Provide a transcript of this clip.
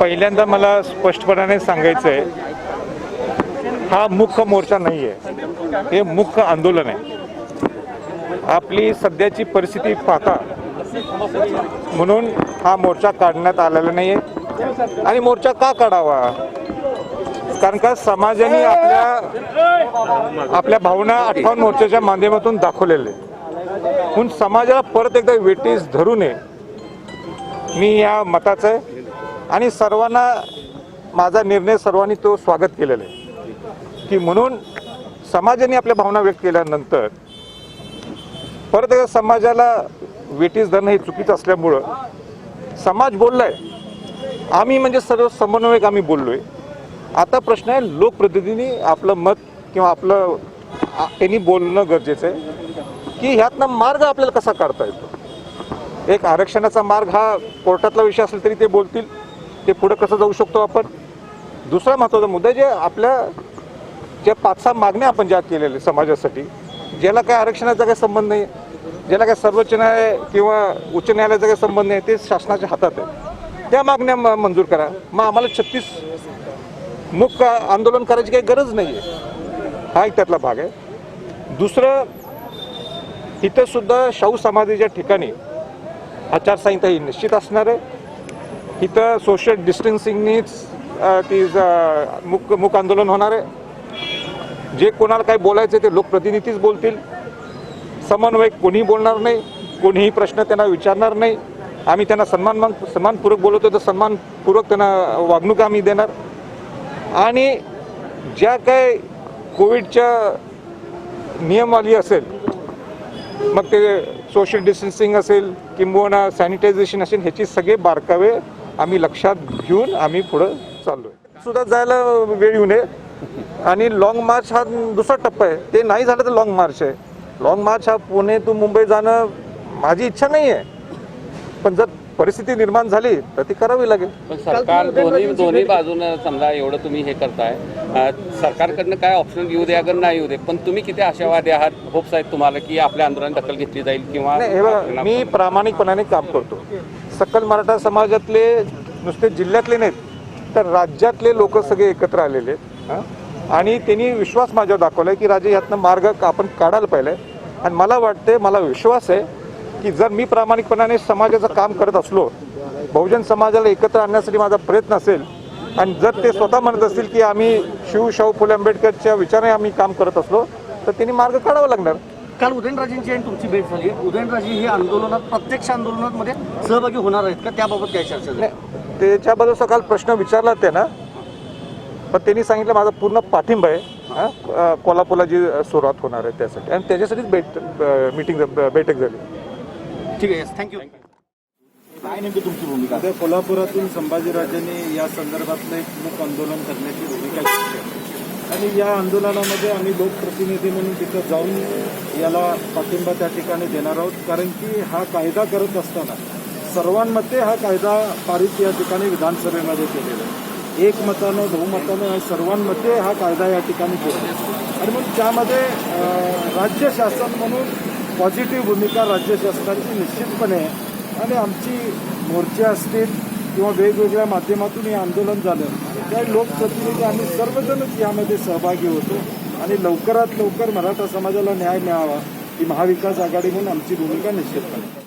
पहिल्यांदा मला स्पष्टपणाने सांगायचं आहे हा मुख्य मोर्चा नाही आहे. हे मुख्य आंदोलन आहे. आपली सध्याची परिस्थिती पाहता म्हणून हा मोर्चा काढण्यात आलेला नाही आहे आणि मोर्चा का काढावा? कारण का समाजाने आपल्या आपल्या भावना आठवण मोर्चाच्या माध्यमातून दाखवलेले म्हणून समाजाला परत एकदा वेटीस धरू नये. मी या मताचं आहे आणि सर्वांना माझा निर्णय सर्वांनी तो स्वागत केलेला आहे. की म्हणून समाजाने आपल्या भावना व्यक्त केल्यानंतर परत एकदा समाजाला वेटीस धरणं हे चुकीचं असल्यामुळं समाज बोललाय. आम्ही म्हणजे सर्व समन्वयक आम्ही बोललोय. आता प्रश्न आहे लोकप्रतिनिधींनी आपलं मत किंवा आपलं त्यांनी बोलणं गरजेचं आहे की ह्यातनं मार्ग आपल्याला कसा काढता येतो? एक आरक्षणाचा मार्ग हा कोर्टातला विषय असेल तरी ते बोलतील. ते पुढं कसं जाऊ शकतो आपण? दुसरा महत्त्वाचा मुद्दा जे आपल्या ज्या पाच सहा मागण्या आपण ज्या केलेल्या समाजासाठी ज्याला काय आरक्षणाचा काही संबंध नाही ज्याला काय सर्वोच्च न्यायालय किंवा उच्च न्यायालयाचा काही संबंध नाही ते शासनाच्या हातात आहे. त्या मागण्या म- मंजूर करा. मग आम्हाला छत्तीस मुख आंदोलन करायची काही गरज नाही आहे हा एक त्यातला भाग आहे. दुसरं इथंसुद्धा शाहू समाधीच्या ठिकाणी आचारसंहिता ही निश्चित असणार आहे. इथं सोशल डिस्टन्सिंगनीच ती मुक मुक आंदोलन होणार आहे. जे कोणाला काय बोलायचं ते लोकप्रतिनिधीच बोलतील. समन्वय कोणीही बोलणार नाही कोणीही प्रश्न त्यांना विचारणार नाही. आम्ही त्यांना सन्मान मान- सन्मानपूर्वक बोलवतो तर सन्मानपूर्वक त्यांना वागणूक आम्ही देणार. आणि ज्या काय कोविडच्या नियमावली असेल मग ते सोशल डिस्टन्सिंग असेल किंबहुना सॅनिटायझेशन असेल ह्याची सगळे बारकावे आम्ही लक्षात घेऊन आम्ही पुढं चाललोय. सुद्धा जायला वेळ येऊ नये. आणि लॉंग मार्च हा दुसरा टप्पा आहे. ते नाही झालं तर लॉंग मार्च आहे. लॉंग मार्च हा पुणे टू मुंबई जाणं माझी इच्छा नाही आहे. पण जर परिस्थिती निर्माण झाली तर ती करावी लागेल. पण सरकार दोन्ही दोन्ही बाजूनं समजा एवढं तुम्ही हे करताय. सरकारकडनं काय ऑप्शन येऊ दे अगर नाही येऊ दे पण तुम्ही किती आशावादी आहात होप्स आहेत तुम्हाला की आपल्या आंदोलनात दखल घेतली जाईल किंवा हे मी प्रामाणिकपणाने काम करतो. सकल मराठा समाजातले नुसते जिल्ह्यातले नाहीत तर राज्यातले लोक सगळे एकत्र आलेले आहेत आणि त्यांनी विश्वास माझ्यावर दाखवला की राजे यातनं मार्ग का- आपण काढायला पाहिजे आणि मला वाटते मला विश्वास आहे की जर मी प्रामाणिकपणाने समाजाचं काम करत असलो बहुजन समाजाला एकत्र आणण्यासाठी माझा प्रयत्न असेल आणि जर ते स्वतः म्हणत असतील की आम्ही शिव शाहू फुले आंबेडकरच्या विचाराने आम्ही काम करत असलो तर त्यांनी मार्ग काढावा लागणार. काल उदयनराजेंची आणि तुमची भेट झाली. उदयनराजे हे आंदोलनात प्रत्यक्ष आंदोलनामध्ये सहभागी होणार आहेत का? त्याबाबत काय चर्चा झाली? नाही त्याच्याबद्दल सकाळ प्रश्न विचारला त्यांना. पण त्यांनी सांगितलं माझा पूर्ण पाठिंबा आहे. हा, कोल्हापूरला जी सुरुवात होणार आहे त्यासाठी. आणि त्याच्यासाठीच भेट मीटिंग बैठक झाली. ठीक आहे थँक्यू काय नेमकी तुमची भूमिका? कोल्हापुरातून संभाजीराजांनी या संदर्भातलं एक मूक आंदोलन करण्याची भूमिका घेतली. आणि या आंदोलनामध्ये आम्ही लोकप्रतिनिधी म्हणून तिथं जाऊन याला पाठिंबा त्या ठिकाणी देणार आहोत. कारण की हा कायदा करत असताना सर्वांमध्ये हा कायदा पारित या ठिकाणी विधानसभेमध्ये केलेला आहे. एकमतानं बहुमतानं सर्वांमध्ये हा कायदा या ठिकाणी केला आणि मग त्यामध्ये राज्य शासन म्हणून पॉझिटिव्ह भूमिका राज्य शासनाची निश्चितपणे आहे आणि आमची मोर्चे असतील किंवा वेगवेगळ्या माध्यमातून हे आंदोलन झालं. त्या लोकप्रतिनिधी आम्ही सर्वजणच यामध्ये सहभागी होतो. आणि लवकरात लवकर मराठा समाजाला न्याय मिळावा ही महाविकास आघाडी म्हणून आमची भूमिका निश्चित करतो.